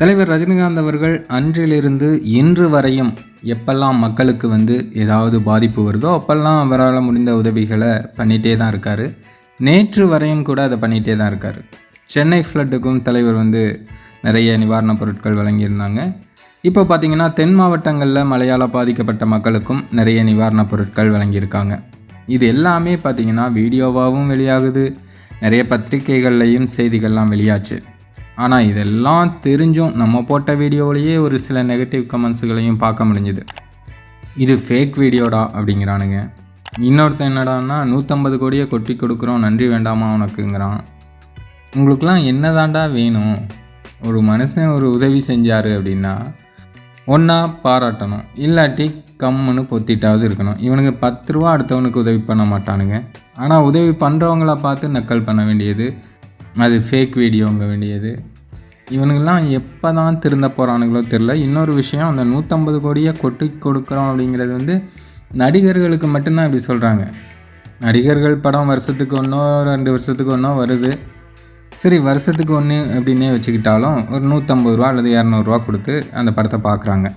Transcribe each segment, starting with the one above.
தலைவர் ரஜினிகாந்த் அவர்கள் அன்றிலிருந்து இன்று வரையும் எப்பெல்லாம் மக்களுக்கு வந்து ஏதாவது பாதிப்பு வருதோ அப்பெல்லாம் அவரால் முடிந்த உதவிகளை பண்ணிகிட்டே தான் இருக்கார். நேற்று வரையும் கூட அதை பண்ணிகிட்டே தான் இருக்கார். சென்னை ஃப்ளட்டுக்கும் தலைவர் வந்து நிறைய நிவாரணப் பொருட்கள் வழங்கியிருந்தாங்க. இப்போ பார்த்தீங்கன்னா தென் மாவட்டங்களில் மழையால் பாதிக்கப்பட்ட மக்களுக்கும் நிறைய நிவாரணப் பொருட்கள் வழங்கியிருக்காங்க. இது எல்லாமே பார்த்தீங்கன்னா வீடியோவாகவும் வெளியாகுது. நிறைய பத்திரிகைகள்லையும் செய்திகள்லாம் வெளியாச்சு. ஆனால் இதெல்லாம் தெரிஞ்சும் நம்ம போட்ட வீடியோவிலேயே ஒரு சில நெகட்டிவ் கமெண்ட்ஸுகளையும் பார்க்க முடிஞ்சுது. இது ஃபேக் வீடியோடா அப்படிங்கிறானுங்க. இன்னொருத்தன் என்னடான்னா நூற்றம்பது கோடியை கொட்டி கொடுக்குறோம் நன்றி வேண்டாமா உனக்குங்கிறான். உங்களுக்கெலாம் என்ன தாண்டா வேணும்? ஒரு மனுஷன் ஒரு உதவி செஞ்சார் அப்படின்னா ஒன்றா பாராட்டணும். இல்லாட்டி கம்முன்னு பொத்திட்டாவது இருக்கணும். இவனுக்கு பத்து ரூபா அடுத்தவனுக்கு உதவி பண்ண மாட்டானுங்க. ஆனால் உதவி பண்ணுறவங்கள பார்த்து நக்கல் பண்ண வேண்டியது அது ஃபேக் வீடியோங்க வேண்டியது. இவனுங்கெல்லாம் எப்போ தான் திருந்த போகிறானுங்களோ தெரில இன்னொரு விஷயம் அந்த நூற்றம்பது கோடியை கொட்டி கொடுக்குறோம் அப்படிங்கிறது வந்து நடிகர்களுக்கு மட்டும்தான் இப்படி சொல்கிறாங்க நடிகர்கள் படம் வருஷத்துக்கு ஒன்றோ ரெண்டு வருஷத்துக்கு ஒன்றோ வருது. சரி வருஷத்துக்கு ஒன்று அப்படின்னே வச்சுக்கிட்டாலும் ஒரு நூற்றம்பது ரூபா அல்லது இரநூறுவா கொடுத்து அந்த படத்தை பார்க்குறாங்க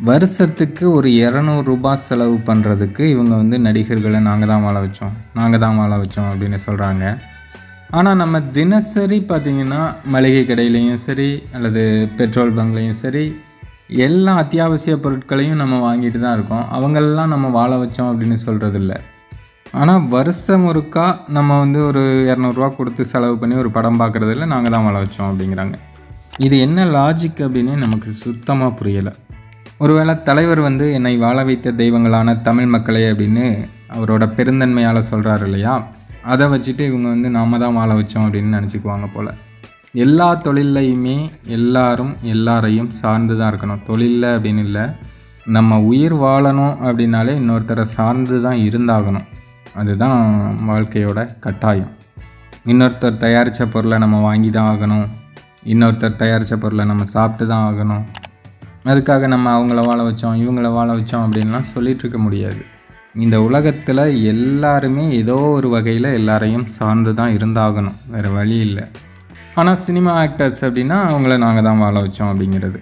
வருஷத்துக்கு ஒரு இரநூறுபா செலவு பண்ணுறதுக்கு இவங்க வந்து நடிகர்களை நாங்கள் தான் வாழ வச்சோம் நாங்கள் தான் வாழ வச்சோம் அப்படின்னு சொல்கிறாங்க ஆனால் நம்ம தினசரி பார்த்திங்கன்னா மளிகை கடையிலையும் சரி அல்லது பெட்ரோல் பங்க்லேயும் சரி எல்லா அத்தியாவசிய பொருட்களையும் நம்ம வாங்கிட்டு தான் இருக்கோம். அவங்களெல்லாம் நம்ம வாழ வச்சோம் அப்படின்னு சொல்கிறதில்ல ஆனால் வருஷம் ஒருக்கா நம்ம வந்து ஒரு இரநூறுவா கொடுத்து செலவு பண்ணி ஒரு படம் பார்க்குறதில்ல நாங்கள் தான் வாழ வச்சோம் அப்படிங்கிறாங்க. இது என்ன லாஜிக் அப்படின்னு நமக்கு சுத்தமாக புரியலை. ஒருவேளை தலைவர் வந்து என்னை வாழ வைத்த தெய்வங்களான தமிழ் மக்களே அப்படின்னு அவரோட பெருந்தன்மையால் சொல்கிறாரு இல்லையா? அதை வச்சுட்டு இவங்க வந்து நாம தான் வாழ வச்சோம் அப்படின்னு நினச்சிக்குவாங்க போல். எல்லா தொழில்லையுமே எல்லாரும் எல்லாரையும் சார்ந்து தான் இருக்கணும். தொழிலில் அப்படின்னு இல்லை. நம்ம உயிர் வாழணும் அப்படின்னாலே இன்னொருத்தரை சார்ந்து தான் இருந்தாகணும். அதுதான் வாழ்க்கையோட கட்டாயம். இன்னொருத்தர் தயாரித்த பொருளை நம்ம வாங்கி தான் ஆகணும். இன்னொருத்தர் தயாரித்த பொருளை நம்ம சாப்பிட்டு தான் ஆகணும். அதுக்காக நம்ம அவங்கள வாழ வச்சோம் இவங்கள வாழ வச்சோம் அப்படின்லாம் சொல்லிகிட்டு இருக்க முடியாது. இந்த உலகத்தில் எல்லாருமே ஏதோ ஒரு வகையில் எல்லாரையும் சார்ந்து தான் இருந்தாகணும். வேறு வழி இல்லை. ஆனால் சினிமா ஆக்டர்ஸ் அப்படின்னா அவங்கள நாங்கள் தான் வாழ வச்சோம் அப்படிங்கிறது.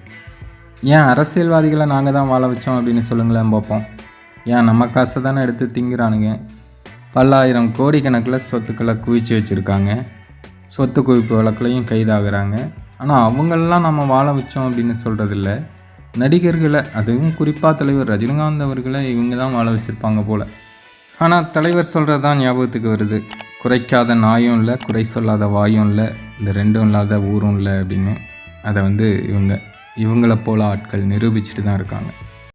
ஏன் அரசியல்வாதிகளை நாங்கள் தான் வாழ வச்சோம் அப்படின்னு சொல்லுங்களேன் பார்ப்போம். ஏன் நம்ம காசை தானே எடுத்து திங்கிறானுங்க. பல்லாயிரம் கோடிக்கணக்கில் சொத்துக்களை குவிச்சு வச்சுருக்காங்க. சொத்து குவிப்பு வழக்குலையும் கைதாகிறாங்க. ஆனால் அவங்களெலாம் நம்ம வாழ வச்சோம் அப்படின்னு சொல்கிறதில்ல நடிகர்களை அதுவும் குறிப்பாக தலைவர் ரஜினிகாந்த் அவர்களை இவங்க தான் வாழ வச்சுருப்பாங்க போல். ஆனால் தலைவர் சொல்கிறது தான் ஞாபகத்துக்கு வருது. குறைக்காத நாயும் இல்லை குறை சொல்லாத வாயும் இல்லை இந்த ரெண்டும் இல்லாத ஊரும் இல்லை அப்படின்னு. அதை வந்து இவங்க இவங்கள போல ஆட்கள் நிரூபிச்சுட்டு தான் இருக்காங்க.